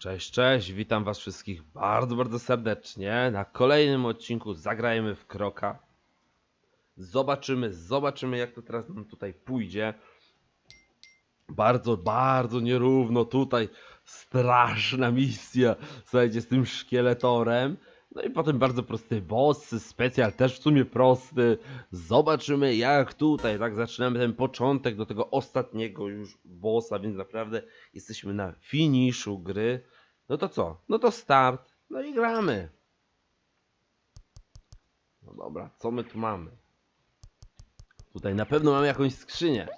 Cześć, cześć, witam was wszystkich bardzo, bardzo serdecznie na kolejnym odcinku Zagrajmy w Kroka. Zobaczymy, zobaczymy jak to teraz nam tutaj pójdzie. Bardzo, bardzo nierówno tutaj, straszna misja, słuchajcie, z tym szkieletorem. No i potem bardzo prosty boss, specjal też w sumie prosty. Zobaczymy jak tutaj, tak, zaczynamy ten początek do tego ostatniego już bossa, więc naprawdę jesteśmy na finiszu gry. No to co? No to start. No i gramy. No dobra, co my tu mamy? Tutaj na pewno mamy jakąś skrzynię.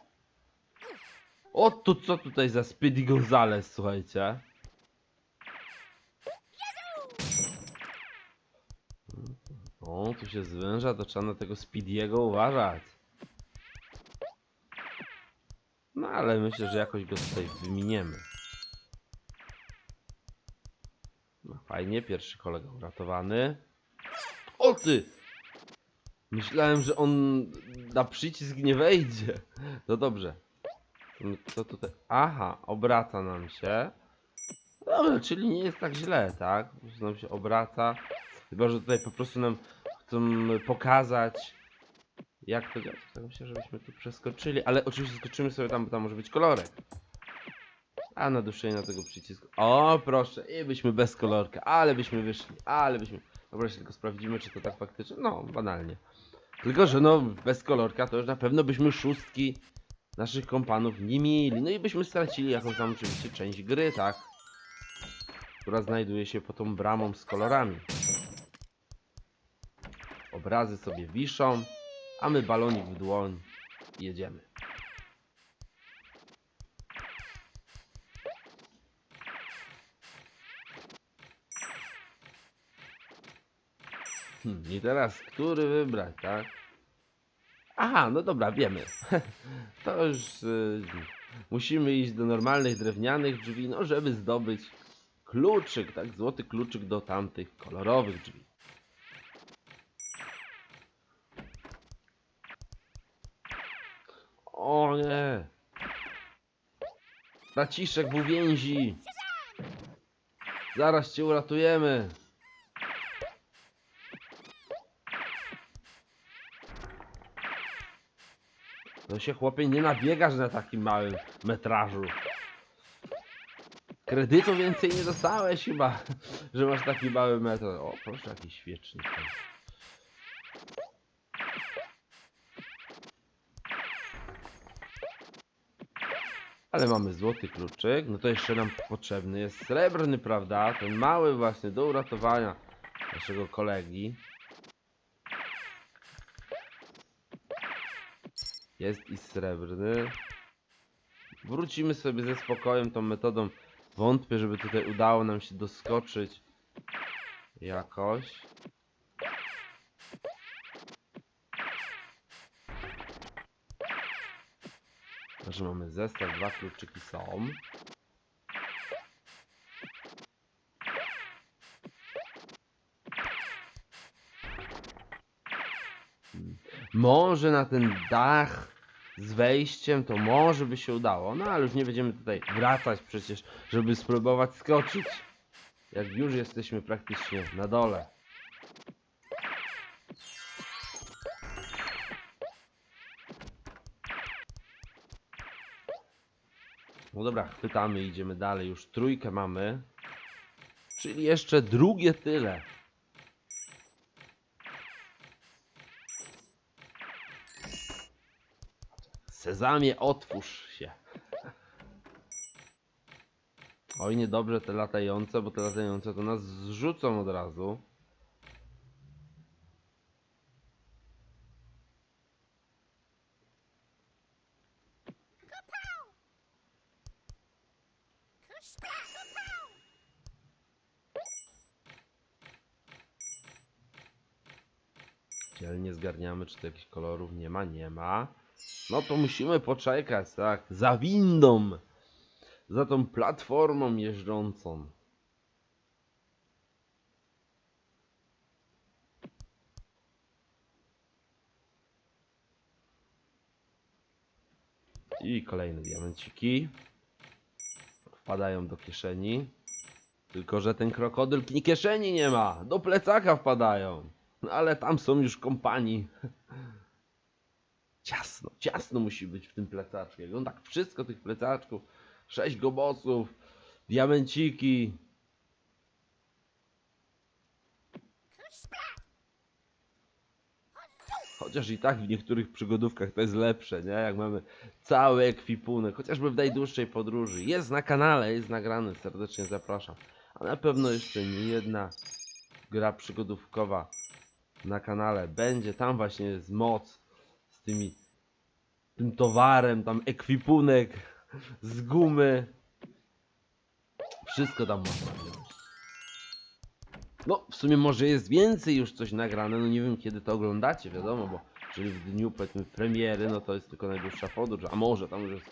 O, tu co tutaj za Speedy Gonzales, słuchajcie. Tu się zwęża, to trzeba na tego Speediego uważać. No ale myślę, że jakoś go tutaj wyminiemy. No fajnie, pierwszy kolega uratowany. O ty! Myślałem, że on na przycisk nie wejdzie. No dobrze. Co tutaj? Aha, obraca nam się. Dobra, czyli nie jest tak źle, tak? Nam się obraca. Chyba, że tutaj po prostu nam pokazać, jak to działa. Tak myślę, żebyśmy tu przeskoczyli, ale oczywiście skoczymy sobie tam, bo tam może być kolorek. A na duszenie na tego przycisku. O, proszę, i byśmy bez kolorka, ale byśmy wyszli, ale byśmy. Dobra, się tylko sprawdzimy, czy to tak faktycznie. No, banalnie. Tylko, że no, bez kolorka to już na pewno byśmy szóstki naszych kompanów nie mieli. No i byśmy stracili jakąś tam oczywiście część gry, tak? Która znajduje się pod tą bramą z kolorami. Obrazy sobie wiszą, a my balonik w dłoń jedziemy. Hmm, I teraz, który wybrać, tak? Aha, no dobra, wiemy. To już y, musimy iść do normalnych drewnianych drzwi, no żeby zdobyć kluczyk, tak? Złoty kluczyk do tamtych kolorowych drzwi. Braciszek w uwięzi! Zaraz cię uratujemy! No się chłopie nie nabiegasz na takim małym metrażu. Kredytu więcej nie dostałeś chyba, że masz taki mały metr. O, proszę, jakiś świecznik. Ale mamy złoty kluczyk, no to jeszcze nam potrzebny jest srebrny, prawda? Ten mały właśnie do uratowania naszego kolegi. Jest i srebrny. Wrócimy sobie ze spokojem tą metodą. Wątpię, żeby tutaj udało nam się doskoczyć jakoś. Że mamy zestaw, dwa kluczyki są. Może na ten dach z wejściem to może by się udało, no ale już nie będziemy tutaj wracać przecież, żeby spróbować skoczyć. Jak już jesteśmy praktycznie na dole. No dobra, chwytamy idziemy dalej. Już trójkę mamy. Czyli jeszcze drugie tyle. Sezamie, otwórz się. Oj, niedobrze te latające, bo te latające to nas zrzucą od razu. Dzielnie zgarniamy, czy tu jakichś kolorów nie ma, nie ma. No to musimy poczekać, tak, za windą, za tą platformą jeżdżącą. I kolejne diamenciki wpadają do kieszeni. Tylko, że ten krokodyl ni kieszeni nie ma. Do plecaka wpadają. Ale tam są już kompanii. Ciasno, ciasno musi być w tym plecaczku. On tak wszystko tych plecaczków. Sześć gobosów, diamenciki. Chociaż i tak w niektórych przygodówkach to jest lepsze, nie? Jak mamy cały ekwipunek, chociażby w najdłuższej podróży. Jest na kanale, jest nagrany, serdecznie zapraszam. A na pewno jeszcze nie jedna gra przygodówkowa na kanale będzie. Tam właśnie jest moc z tymi tym towarem, tam ekwipunek z gumy. Wszystko tam można wziąć. No, w sumie może jest więcej już coś nagrane, no nie wiem kiedy to oglądacie, wiadomo, bo jeżeli w dniu powiedzmy premiery, no to jest tylko najdłuższa podróż, a może tam już jest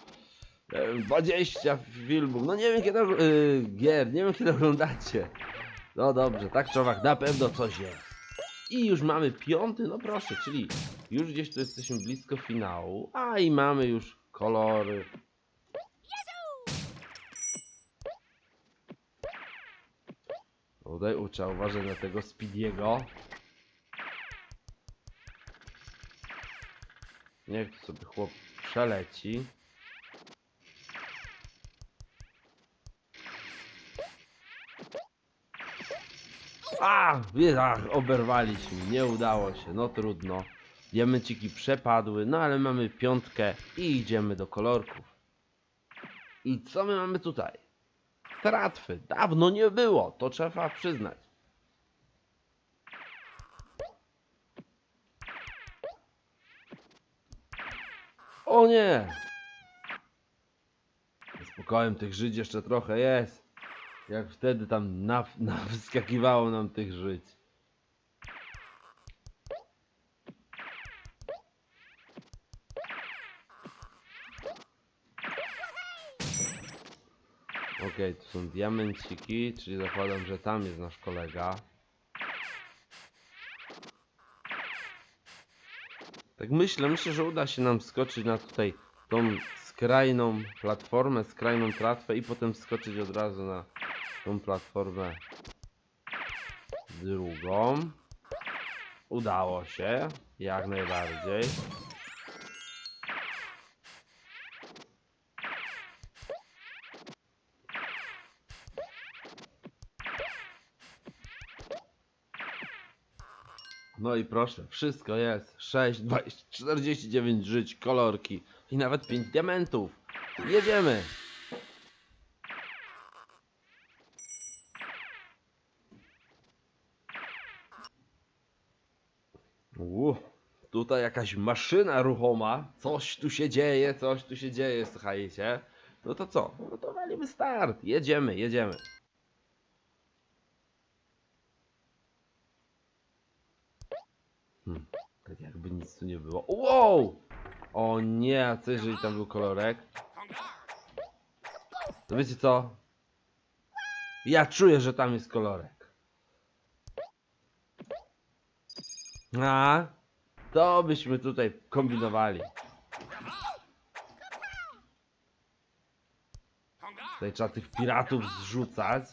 nie wiem, 20 filmów, no nie wiem kiedy, yy, gier, nie wiem kiedy oglądacie. No dobrze, tak czy owak, na pewno coś jest. I już mamy piąty, no proszę, czyli już gdzieś tu jesteśmy blisko finału, a i mamy już kolory. Tutaj trzeba uważać na tego Speediego. Niech sobie chłop przeleci. A, ach, oberwaliśmy, nie udało się, no trudno. Diamenciki przepadły, no ale mamy piątkę i idziemy do kolorków. I co my mamy tutaj? Tratwy, dawno nie było, to trzeba przyznać. O nie! Spokojnie, tych żyć jeszcze trochę jest. Jak wtedy tam na, na wyskakiwało nam tych żyć. Okej, tu są diamenciki, czyli zakładam, że tam jest nasz kolega. Tak myślę, myślę, że uda się nam skoczyć na tutaj tą skrajną platformę, skrajną tratwę i potem skoczyć od razu na tą platformę drugą. Udało się, jak najbardziej. No i proszę, wszystko jest. 6, 20, 49 żyć, kolorki i nawet 5 diamentów. Jedziemy. Uuu, tutaj jakaś maszyna ruchoma. Coś tu się dzieje, coś tu się dzieje, słuchajcie. No to co? No to walimy start. Jedziemy, jedziemy. Hmm, tak jakby nic tu nie było. Wow! O nie, co jeżeli tam był kolorek? To wiecie co? Ja czuję, że tam jest kolorek. A, to byśmy tutaj kombinowali. Tutaj trzeba tych piratów zrzucać.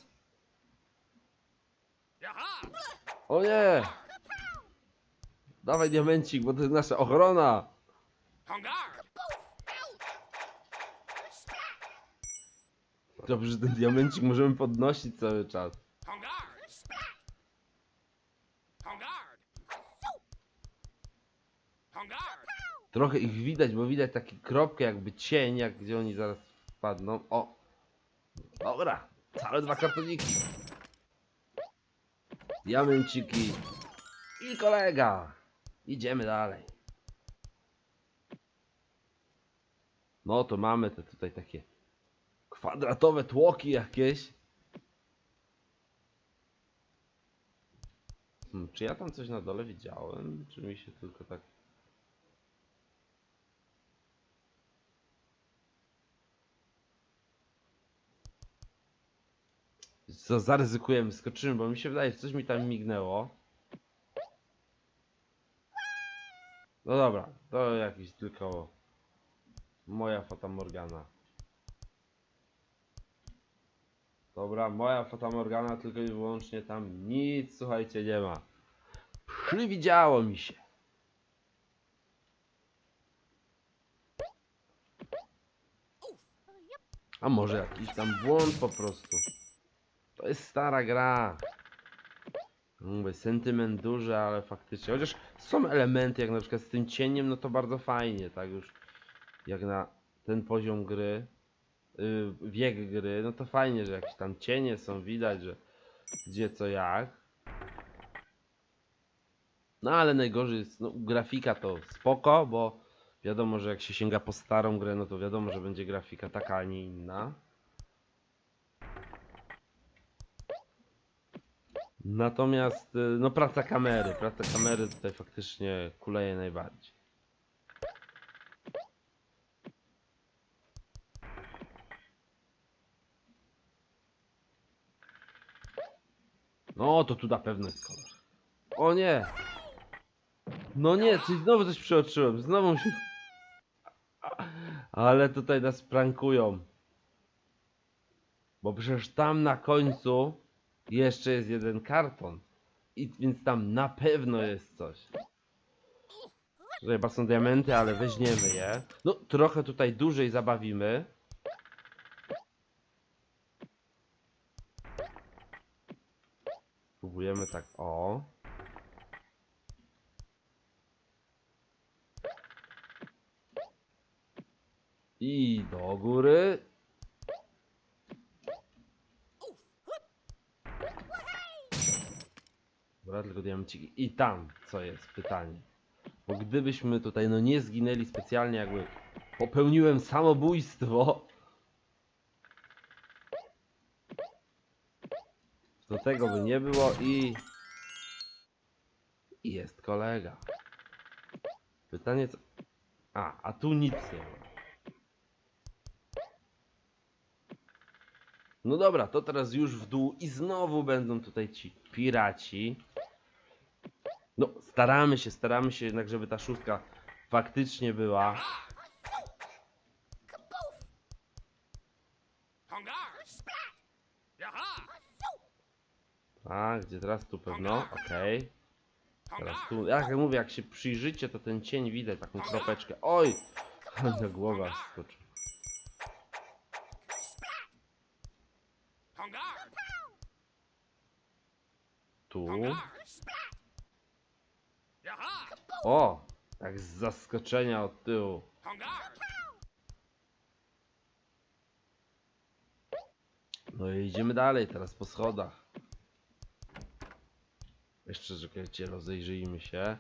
O nie! Dawaj diamencik, bo to jest nasza ochrona. Dobrze, że ten diamencik możemy podnosić cały czas. Trochę ich widać, bo widać takie kropkę jakby cień, jak gdzie oni zaraz wpadną. O! Dobra, całe dwa kartoniki. Diamenciki. I kolega. Idziemy dalej. No to mamy te tutaj takie kwadratowe tłoki jakieś. Hmm, czy ja tam coś na dole widziałem? Czy mi się tylko tak... Co, zaryzykujemy, skoczymy, bo mi się wydaje, że coś mi tam mignęło. No dobra, to jakiś tylko moja fata Morgana. Dobra, moja Fatamorgana tylko i wyłącznie tam nic, słuchajcie, nie ma. Przywidziało mi się. A może jakiś tam błąd po prostu. To jest stara gra. Mówię, sentyment duży, ale faktycznie. Chociaż są elementy, jak na przykład z tym cieniem, no to bardzo fajnie, tak już. Jak na ten poziom gry, yy, wiek gry, no to fajnie, że jakieś tam cienie są, widać, że gdzie co jak. No ale najgorzej jest, no grafika to spoko, bo wiadomo, że jak się sięga po starą grę, no to wiadomo, że będzie grafika taka, a nie inna. Natomiast, y, no praca kamery, praca kamery tutaj faktycznie kuleje najbardziej. No, to tu na pewno jest kolor. O nie! No nie, czyli znowu coś przeoczyłem, znowu się... Ale tutaj nas prankują. Bo przecież tam na końcu jeszcze jest jeden karton. I więc tam na pewno jest coś. Tutaj chyba są diamenty, ale weźmiemy je. No, trochę tutaj dłużej zabawimy. Próbujemy tak, o. I do góry. Dobra, tylko diamenciki. I tam, co jest pytanie. Bo gdybyśmy tutaj, no nie zginęli specjalnie, jakby popełniłem samobójstwo. To tego by nie było i... I jest kolega. Pytanie co... A, a tu nic nie ma. No dobra, to teraz już w dół i znowu będą tutaj ci piraci. No, staramy się, staramy się jednak, żeby ta szóstka faktycznie była. A, gdzie teraz tu pewno? Okej. Teraz Hongar! tu, jak ja mówię, jak się przyjrzycie, to ten cień widać, taką kropeczkę. Oj! Na głowa skoczył. Tu. O! Tak z zaskoczenia od tyłu. No i idziemy dalej, teraz po schodach. Jeszcze, czekajcie, rozejrzyjmy się.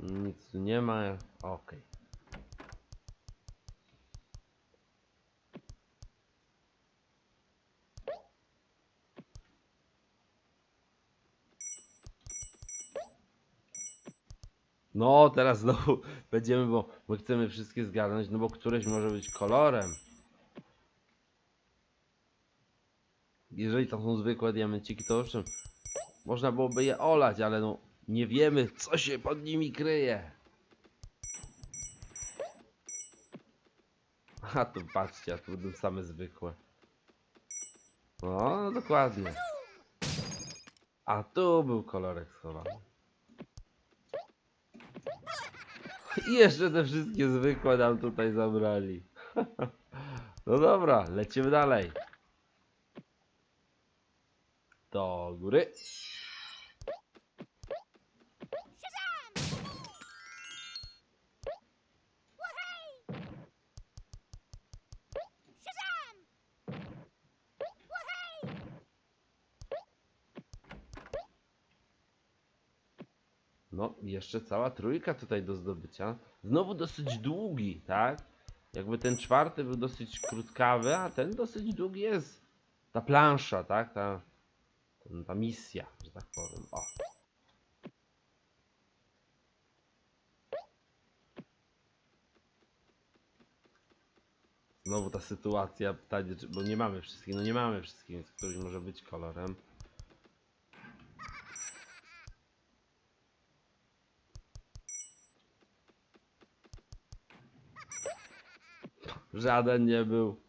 Nic tu nie ma. Okej. No, teraz znowu będziemy, bo, bo chcemy wszystkie zgarnąć, no bo któreś może być kolorem. Jeżeli to są zwykłe diamenciki, to owszem, można byłoby je olać, ale no nie wiemy, co się pod nimi kryje. A tu patrzcie, a tu będą same zwykłe. No, dokładnie. A tu był kolorek schowany. I jeszcze te wszystkie zwykłe nam tutaj zabrali. No dobra, lecimy dalej. Do góry. No, jeszcze cała trójka tutaj do zdobycia. Znowu dosyć długi, tak? Jakby ten czwarty był dosyć krótkawy, a ten dosyć długi jest. Ta plansza, tak? Ta, ta misja, że tak powiem. O. Znowu ta sytuacja, pytanie, bo nie mamy wszystkich, no nie mamy wszystkich, więc któryś może być kolorem. Żaden nie był.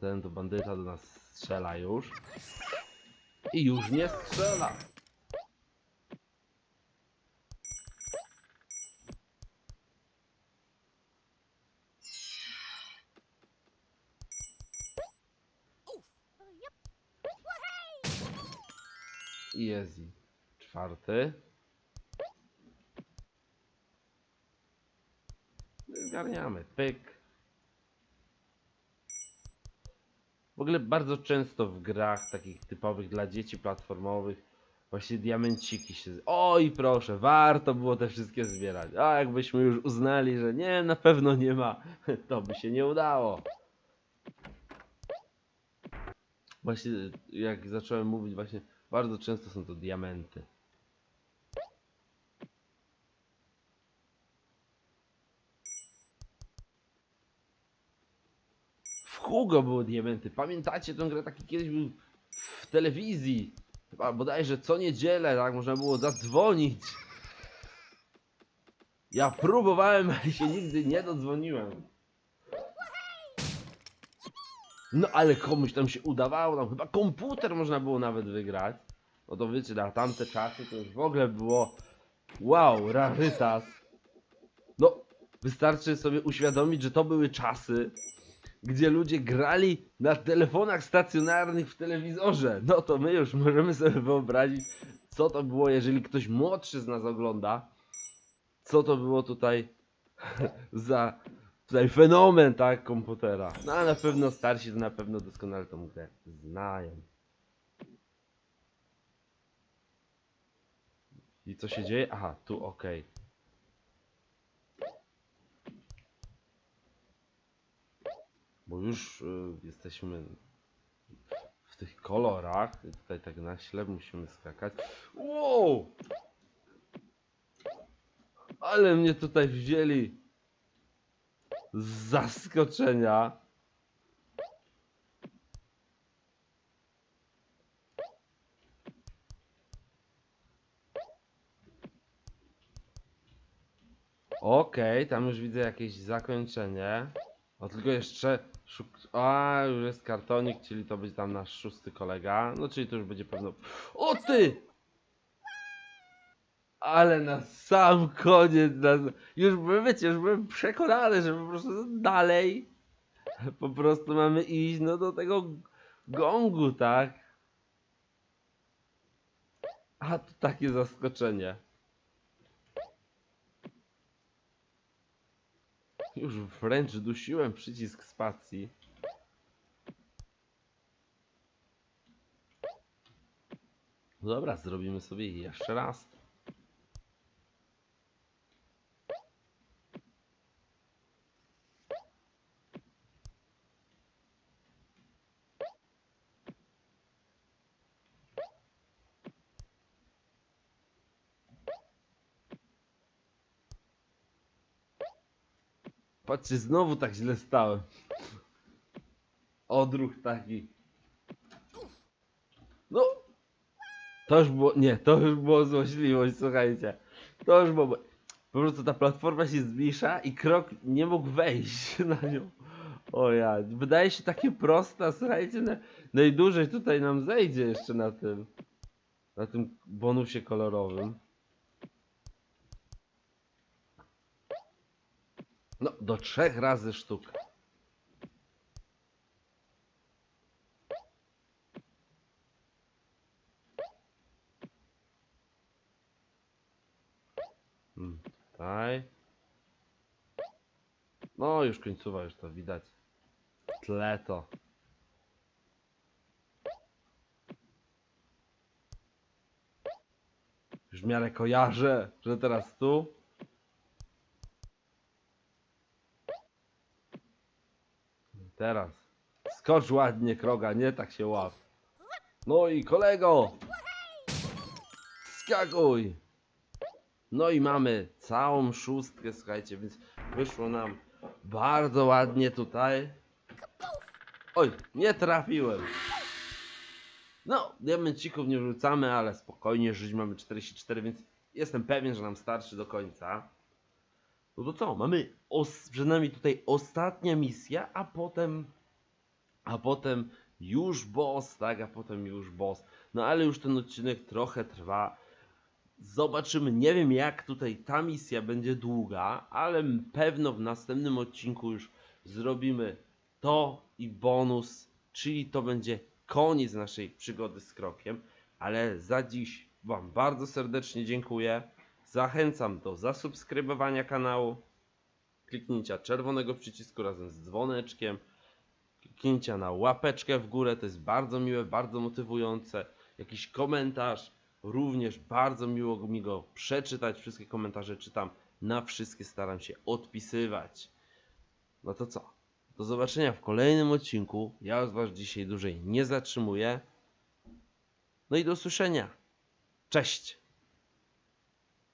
Ten to bandyta do nas strzela już. I już nie strzela. I czwarty. Zgarniamy. Pyk. W ogóle bardzo często w grach takich typowych dla dzieci platformowych właśnie diamenciki się... Oj proszę, warto było te wszystkie zbierać. A jakbyśmy już uznali, że nie, na pewno nie ma, to by się nie udało. Właśnie jak zacząłem mówić właśnie, bardzo często są to diamenty. Hugo były diamenty. Pamiętacie tę grę? Taki kiedyś był w telewizji. Chyba bodajże co niedzielę, tak? Można było zadzwonić. Ja próbowałem, ale się nigdy nie dodzwoniłem. No ale komuś tam się udawało, tam chyba komputer można było nawet wygrać. No to wiecie, na tamte czasy to już w ogóle było wow, rarytas. No, wystarczy sobie uświadomić, że to były czasy, gdzie ludzie grali na telefonach stacjonarnych w telewizorze. No to my już możemy sobie wyobrazić, co to było, jeżeli ktoś młodszy z nas ogląda. Co to było tutaj za tutaj fenomen, tak, komputera. No a na pewno starsi to na pewno doskonale tą grę znają. I co się dzieje? Aha, tu ok. Bo już y, jesteśmy w tych kolorach. I Tutaj tak na ślep musimy skakać. Wow! Ale mnie tutaj wzięli z zaskoczenia. Okej, tam już widzę jakieś zakończenie. O, tylko jeszcze szuk... A, już jest kartonik, czyli to będzie tam nasz szósty kolega. No, czyli to już będzie pewno... O ty! Ale na sam koniec, na... już byłem, wiecie, już byłem przekonany, że po prostu dalej po prostu mamy iść, no do tego gongu, tak? A, to takie zaskoczenie. Już wręcz dusiłem przycisk spacji. Dobra, zrobimy sobie jeszcze raz. Patrzcie, znowu tak źle stałem. Odruch taki. No. To już było, nie, to już było złośliwość, słuchajcie. To już było, po prostu ta platforma się zmniejsza i krok nie mógł wejść na nią. O ja, wydaje się takie proste, a słuchajcie, na, najdłużej tutaj nam zejdzie jeszcze na tym, na tym bonusie kolorowym. No, do trzech razy sztuka. Hmm, Tutaj. No, już końcowa, już to widać. W tle to. Już w miarę kojarzę, że teraz tu. Teraz. Skocz ładnie, kroga, nie tak się łap. No i kolego! Skakuj! No i mamy całą szóstkę, słuchajcie, więc wyszło nam bardzo ładnie tutaj. Oj, nie trafiłem. No, diamencików nie rzucamy, ale spokojnie, żyć mamy 44, więc jestem pewien, że nam starczy do końca. No to co, mamy przed nami tutaj ostatnia misja, a potem, a potem już boss, tak, a potem już boss. No ale już ten odcinek trochę trwa. Zobaczymy, nie wiem jak tutaj ta misja będzie długa, ale pewno w następnym odcinku już zrobimy to i bonus, czyli to będzie koniec naszej przygody z krokiem. Ale za dziś Wam bardzo serdecznie dziękuję. Zachęcam do zasubskrybowania kanału, kliknięcia czerwonego przycisku razem z dzwoneczkiem, kliknięcia na łapeczkę w górę, to jest bardzo miłe, bardzo motywujące. Jakiś komentarz, również bardzo miło mi go przeczytać. Wszystkie komentarze czytam, na wszystkie staram się odpisywać. No to co? Do zobaczenia w kolejnym odcinku. Ja już Was dzisiaj dłużej nie zatrzymuję. No i do usłyszenia. Cześć!